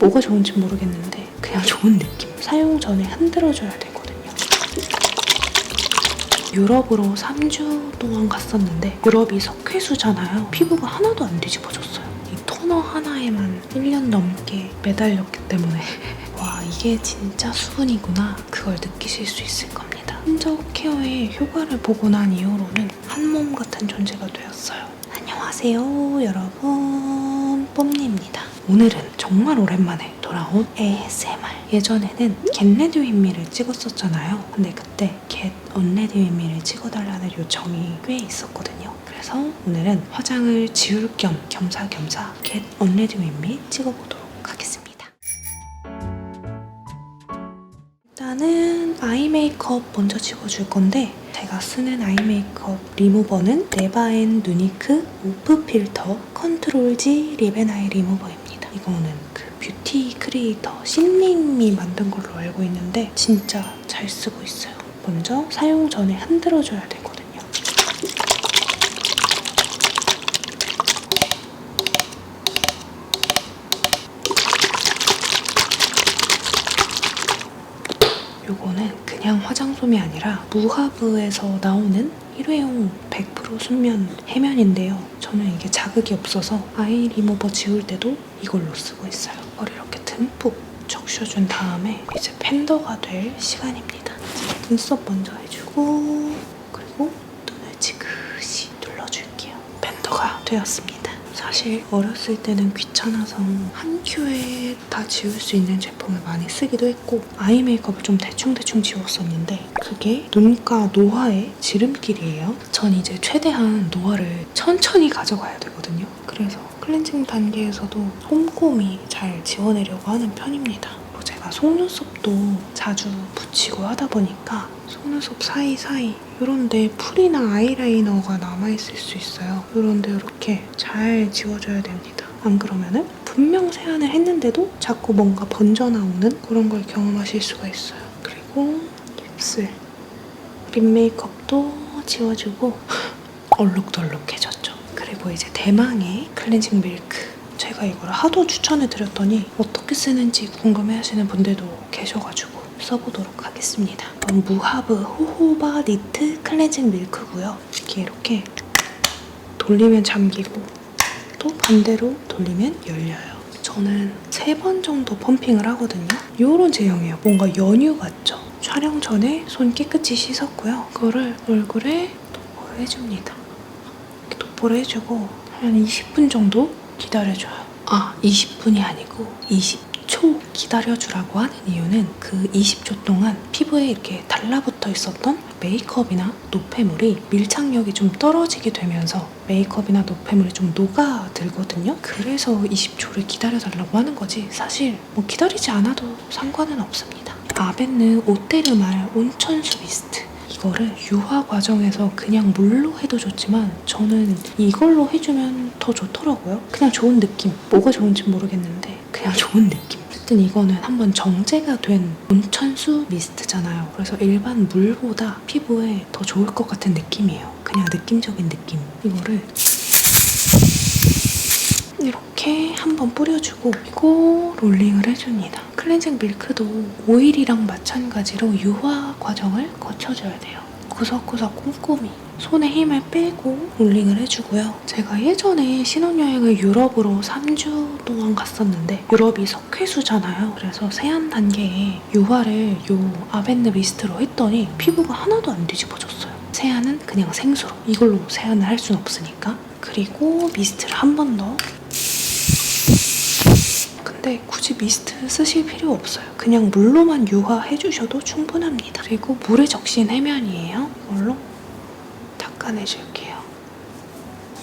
뭐가 좋은지 모르겠는데 그냥 좋은 느낌. 사용 전에 흔들어줘야 되거든요. 유럽으로 3주 동안 갔었는데 유럽이 석회수잖아요. 피부가 하나도 안 뒤집어졌어요. 이 토너 하나에만 1년 넘게 매달렸기 때문에 와 이게 진짜 수분이구나 그걸 느끼실 수 있을 겁니다. 흔적 케어의 효과를 보고 난 이후로는 한 몸 같은 존재가 되었어요. 안녕하세요 여러분 뽐니입니다. 오늘은 정말 오랜만에 돌아온 ASMR 예전에는 겟레디 윗미를 찍었었잖아요. 근데 그때 겟 언레디 윗미를 찍어달라는 요청이 꽤 있었거든요. 그래서 오늘은 화장을 지울 겸 겸사겸사 겟 언레디 윗미 찍어보도록 하겠습니다. 일단은 아이 메이크업 먼저 지워줄 건데 제가 쓰는 아이 메이크업 리무버는 네바앤 누니크 오프 필터 컨트롤 G 립앤 아이 리무버입니다. 이거는 그 뷰티 크리에이터 신님이 만든 걸로 알고 있는데 진짜 잘 쓰고 있어요. 먼저 사용 전에 흔들어줘야 되거든요. 요거는 그냥 화장솜이 아니라 무하브에서 나오는 일회용 100% 순면 해면인데요. 저는 이게 자극이 없어서 아이 리무버 지울 때도 이걸로 쓰고 있어요. 머리 이렇게 듬뿍 적셔준 다음에 이제 팬더가 될 시간입니다. 눈썹 먼저 해주고 그리고 눈을 지그시 눌러줄게요. 팬더가 되었습니다. 사실 어렸을 때는 귀찮아서 한 큐에 다 지울 수 있는 제품을 많이 쓰기도 했고 아이 메이크업을 좀 대충대충 지웠었는데 그게 눈가 노화의 지름길이에요. 전 이제 최대한 노화를 천천히 가져가야 되거든요. 그래서 클렌징 단계에서도 꼼꼼히 잘 지워내려고 하는 편입니다. 뭐 제가 속눈썹도 자주 붙이고 하다 보니까 속눈썹 사이사이 이런데 풀이나 아이라이너가 남아있을 수 있어요. 이런데 이렇게 잘 지워줘야 됩니다. 안 그러면은 분명 세안을 했는데도 자꾸 뭔가 번져나오는 그런 걸 경험하실 수가 있어요. 그리고 입술 립 메이크업도 지워주고 얼룩덜룩해졌죠. 그리고 이제 대망의 클렌징 밀크 제가 이걸 하도 추천해 드렸더니 어떻게 쓰는지 궁금해 하시는 분들도 계셔가지고 써보도록 하겠습니다. 무하브 호호바 니트 클렌징 밀크고요. 이렇게 이렇게 돌리면 잠기고 또 반대로 돌리면 열려요. 저는 세 번 정도 펌핑을 하거든요. 이런 제형이에요. 뭔가 연유 같죠? 촬영 전에 손 깨끗이 씻었고요. 그거를 얼굴에 도포를 해줍니다. 이렇게 도포를 해주고 한 20분 정도 기다려줘요. 아, 20분이 아니고 20초 기다려주라고 하는 이유는 그 20초 동안 피부에 이렇게 달라붙어 있었던 메이크업이나 노폐물이 밀착력이 좀 떨어지게 되면서 메이크업이나 노폐물이 좀 녹아들거든요. 그래서 20초를 기다려달라고 하는 거지 사실 뭐 기다리지 않아도 상관은 없습니다. 아벤느 오테르말 온천수 미스트 이거를 유화 과정에서 그냥 물로 해도 좋지만 저는 이걸로 해주면 더 좋더라고요. 그냥 좋은 느낌. 뭐가 좋은지 모르겠는데 그냥 좋은 느낌. 어쨌든 이거는 한번 정제가 된 온천수 미스트잖아요. 그래서 일반 물보다 피부에 더 좋을 것 같은 느낌이에요. 그냥 느낌적인 느낌. 이거를 이렇게 한번 뿌려주고 그리고 롤링을 해줍니다. 클렌징 밀크도 오일이랑 마찬가지로 유화 과정을 거쳐줘야 돼요. 구석구석 꼼꼼히 손에 힘을 빼고 롤링을 해주고요. 제가 예전에 신혼여행을 유럽으로 3주 동안 갔었는데 유럽이 석회수잖아요. 그래서 세안 단계에 유화를 요 아벤느 미스트로 했더니 피부가 하나도 안 뒤집어졌어요. 세안은 그냥 생수로 이걸로 세안을 할 순 없으니까 그리고 미스트를 한 번 더 근데 굳이 미스트 쓰실 필요 없어요. 그냥 물로만 유화해 주셔도 충분합니다. 그리고 물에 적신 해면이에요. 이걸로 닦아내줄게요.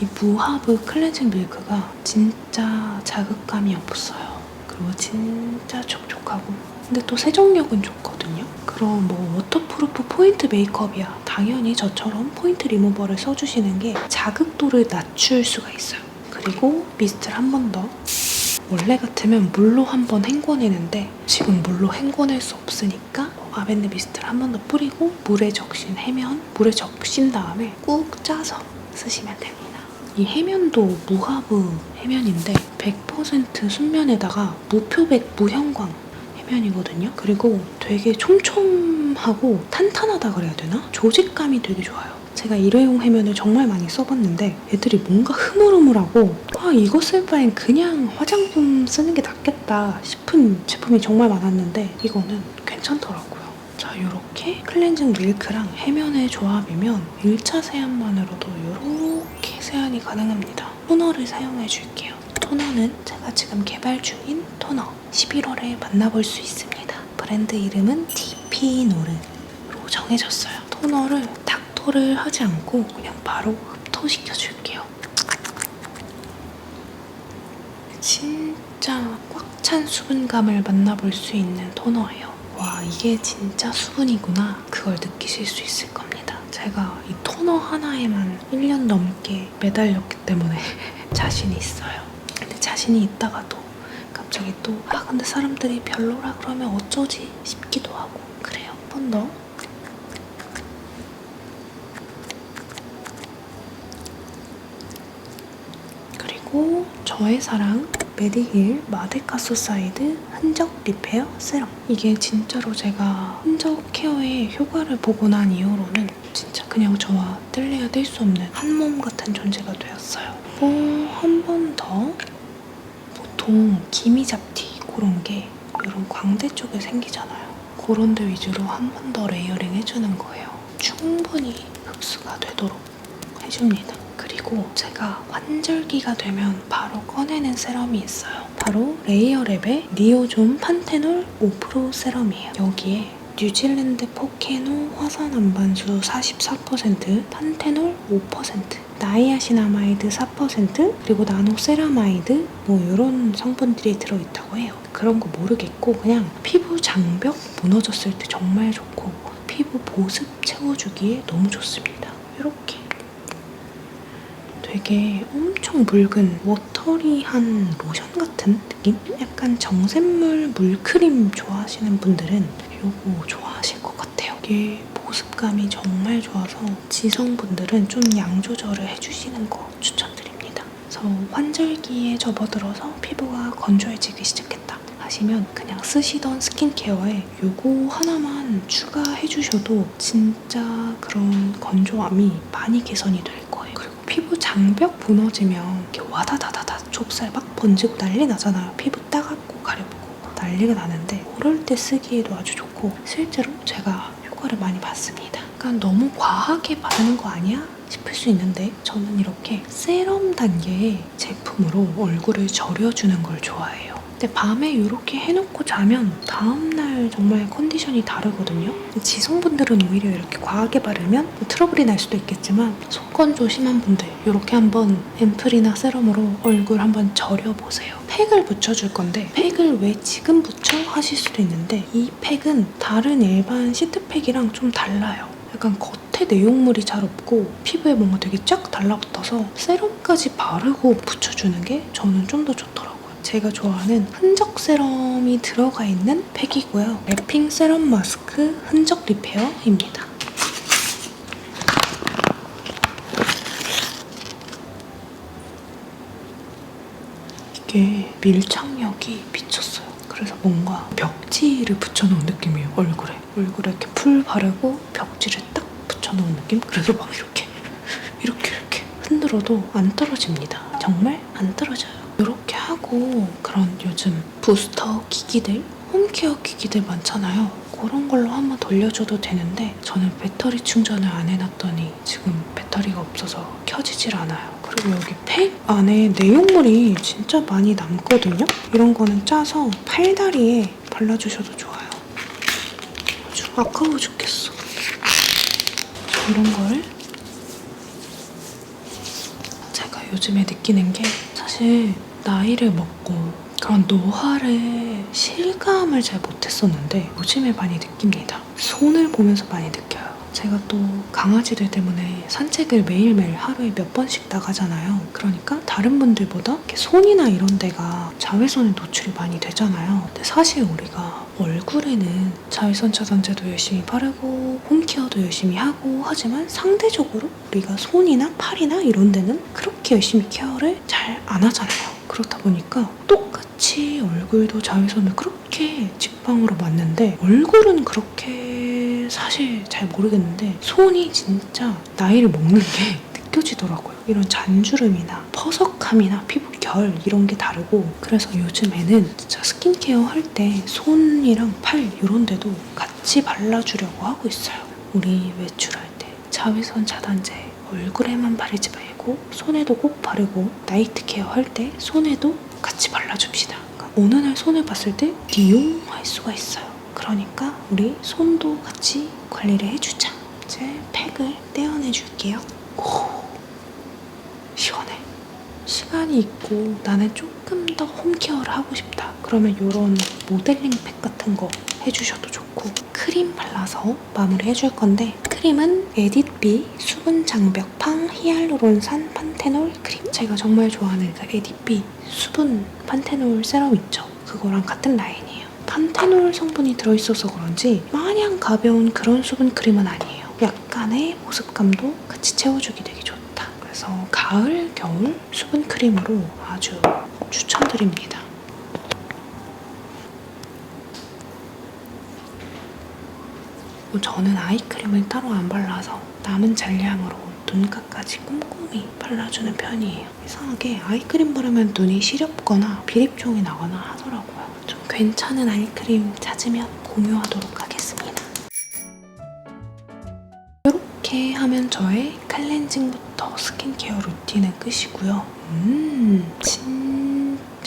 이 무하브 클렌징 밀크가 진짜 자극감이 없어요. 그리고 진짜 촉촉하고 근데 또 세정력은 좋거든요. 그럼 뭐 워터프루프 포인트 메이크업이야. 당연히 저처럼 포인트 리무버를 써주시는 게 자극도를 낮출 수가 있어요. 그리고 미스트를 한 번 더. 원래 같으면 물로 한번 헹궈내는데 지금 물로 헹궈낼 수 없으니까 아벤느 미스트를 한 번 더 뿌리고 물에 적신 해면 물에 적신 다음에 꾹 짜서 쓰시면 됩니다. 이 해면도 무하브 해면인데 100% 순면에다가 무표백 무형광 해면이거든요. 그리고 되게 촘촘하고 탄탄하다 그래야 되나? 조직감이 되게 좋아요. 제가 일회용 해면을 정말 많이 써봤는데 애들이 뭔가 흐물흐물하고 아 이거 쓸 바엔 그냥 화장품 쓰는 게 낫겠다 싶은 제품이 정말 많았는데 이거는 괜찮더라고요. 자 이렇게 클렌징 밀크랑 해면의 조합이면 1차 세안만으로도 이렇게 세안이 가능합니다. 토너를 사용해 줄게요. 토너는 제가 지금 개발 중인 토너 11월에 만나볼 수 있습니다. 브랜드 이름은 디피노르로 정해졌어요. 토너를 닥토를 하지 않고 그냥 바로 흡토시켜 줄게요. 진짜 꽉 찬 수분감을 만나볼 수 있는 토너예요. 와, 이게 진짜 수분이구나. 그걸 느끼실 수 있을 겁니다. 제가 이 토너 하나에만 1년 넘게 매달렸기 때문에 자신이 있어요. 근데 자신이 있다가도 갑자기 또, 아, 근데 사람들이 별로라 그러면 어쩌지 싶기도 하고. 그래요. 한 번 더. 그리고 저의 사랑 메디힐 마데카 소 사이드 흔적 리페어 세럼. 이게 진짜로 제가 흔적 케어의 효과를 보고 난 이후로는 진짜 그냥 저와 뗄래야 뗄 수 없는 한 몸 같은 존재가 되었어요. 뭐한 번 더 보통 기미잡티 그런 게 이런 광대 쪽에 생기잖아요. 그런 데 위주로 한 번 더 레이어링 해주는 거예요. 충분히 흡수가 되도록 해줍니다. 그리고 제가 환절기가 되면 바로 꺼내는 세럼이 있어요. 바로 레이어랩의 니오존 판테놀 5% 세럼이에요. 여기에 뉴질랜드 포케노 화산 안반수 44%, 판테놀 5%, 나이아신아마이드 4%, 그리고 나노세라마이드 뭐 이런 성분들이 들어있다고 해요. 그런 거 모르겠고 그냥 피부 장벽 무너졌을 때 정말 좋고 피부 보습 채워주기에 너무 좋습니다. 되게 엄청 묽은 워터리한 로션 같은 느낌? 약간 정샘물 물크림 좋아하시는 분들은 이거 좋아하실 것 같아요. 이게 보습감이 정말 좋아서 지성분들은 좀 양 조절을 해주시는 거 추천드립니다. 그래서 환절기에 접어들어서 피부가 건조해지기 시작했다 하시면 그냥 쓰시던 스킨케어에 요거 하나만 추가해 주셔도 진짜 그런 건조함이 많이 개선이 될 장벽 무너지면 이렇게 와다다다다 좁쌀 막 번지고 난리 나잖아요. 피부 따갑고 가려보고 난리가 나는데 그럴 때 쓰기에도 아주 좋고 실제로 제가 효과를 많이 봤습니다. 그러니까 너무 과하게 바르는 거 아니야? 싶을 수 있는데 저는 이렇게 세럼 단계의 제품으로 얼굴을 절여주는 걸 좋아해요. 근데 밤에 이렇게 해놓고 자면 다음날 정말 컨디션이 다르거든요. 지성분들은 오히려 이렇게 과하게 바르면 뭐 트러블이 날 수도 있겠지만 속건조 심한 분들 이렇게 한번 앰플이나 세럼으로 얼굴 한번 절여보세요. 팩을 붙여줄 건데 팩을 왜 지금 붙여 하실 수도 있는데 이 팩은 다른 일반 시트팩이랑 좀 달라요. 약간 겉에 내용물이 잘 없고 피부에 뭔가 되게 쫙 달라붙어서 세럼까지 바르고 붙여주는 게 저는 좀 더 좋더라고요. 제가 좋아하는 흔적 세럼이 들어가 있는 팩이고요. 랩핑 세럼 마스크 흔적 리페어입니다. 이게 밀착력이 미쳤어요. 그래서 뭔가 벽지를 붙여놓은 느낌이에요, 얼굴에. 얼굴에 이렇게 풀 바르고 벽지를 딱 붙여놓은 느낌? 그래서 막 이렇게, 이렇게, 이렇게 흔들어도 안 떨어집니다. 정말 안 떨어져요. 이렇게 하고 그런 요즘 부스터 기기들, 홈케어 기기들 많잖아요. 그런 걸로 한번 돌려줘도 되는데 저는 배터리 충전을 안 해놨더니 지금 배터리가 없어서 켜지질 않아요. 그리고 여기 팩 안에 내용물이 진짜 많이 남거든요. 이런 거는 짜서 팔다리에 발라주셔도 좋아요. 아주 아까워 죽겠어. 이런 걸 제가 요즘에 느끼는 게 사실 나이를 먹고 그런 노화를 실감을 잘 못했었는데 요즘에 많이 느낍니다. 손을 보면서 많이 느껴요. 제가 또 강아지들 때문에 산책을 매일매일 하루에 몇 번씩 나가잖아요. 그러니까 다른 분들보다 손이나 이런 데가 자외선에 노출이 많이 되잖아요. 근데 사실 우리가 얼굴에는 자외선 차단제도 열심히 바르고 홈케어도 열심히 하고 하지만 상대적으로 우리가 손이나 팔이나 이런 데는 그렇게 열심히 케어를 잘 안 하잖아요. 그렇다 보니까 똑같이 얼굴도 자외선을 그렇게 직방으로 맞는데 얼굴은 그렇게 사실 잘 모르겠는데 손이 진짜 나이를 먹는 게 느껴지더라고요. 이런 잔주름이나 퍼석함이나 피부 결 이런 게 다르고 그래서 요즘에는 진짜 스킨케어 할 때 손이랑 팔 이런 데도 같이 발라주려고 하고 있어요. 우리 외출할 때 자외선 차단제 얼굴에만 바르지 말고 손에도 꼭 바르고 나이트 케어 할 때 손에도 같이 발라줍시다. 그러니까 어느 날 손을 봤을 때 니용할 수가 있어요. 그러니까 우리 손도 같이 관리를 해주자. 이제 팩을 떼어내줄게요. 오, 시원해. 시간이 있고 나는 조금 더 홈케어를 하고 싶다. 그러면 이런 모델링 팩 같은 거 해주셔도 좋고 크림 발라서 마무리 해줄 건데 크림은 에디비 수분 장벽 팡 히알루론산 판테놀 크림. 제가 정말 좋아하는 그 에디비 수분 판테놀 세럼 있죠? 그거랑 같은 라인이에요. 판테놀 성분이 들어있어서 그런지 마냥 가벼운 그런 수분 크림은 아니에요. 약간의 보습감도 같이 채워주기 되게 좋다. 그래서 가을 겨울 수분 크림으로 아주 추천드립니다 저는 아이크림을 따로 안 발라서 남은 잔량으로 눈가까지 꼼꼼히 발라주는 편이에요. 이상하게 아이크림 바르면 눈이 시렵거나 비립종이 나거나 하더라고요. 좀 괜찮은 아이크림 찾으면 공유하도록 하겠습니다. 이렇게 하면 저의 클렌징부터 스킨케어 루틴은 끝이고요. 음, 진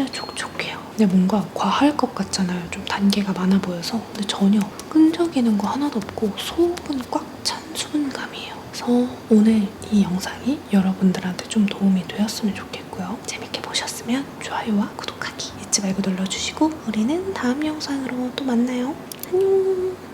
짜 촉촉해요. 근데 뭔가 과할 것 같잖아요. 좀 단계가 많아 보여서. 근데 전혀 끈적이는 거 하나도 없고 속은 꽉찬 수분감이에요. 그래서 오늘 이 영상이 여러분들한테 좀 도움이 되었으면 좋겠고요. 재밌게 보셨으면 좋아요와 구독하기 잊지 말고 눌러주시고 우리는 다음 영상으로 또 만나요. 안녕.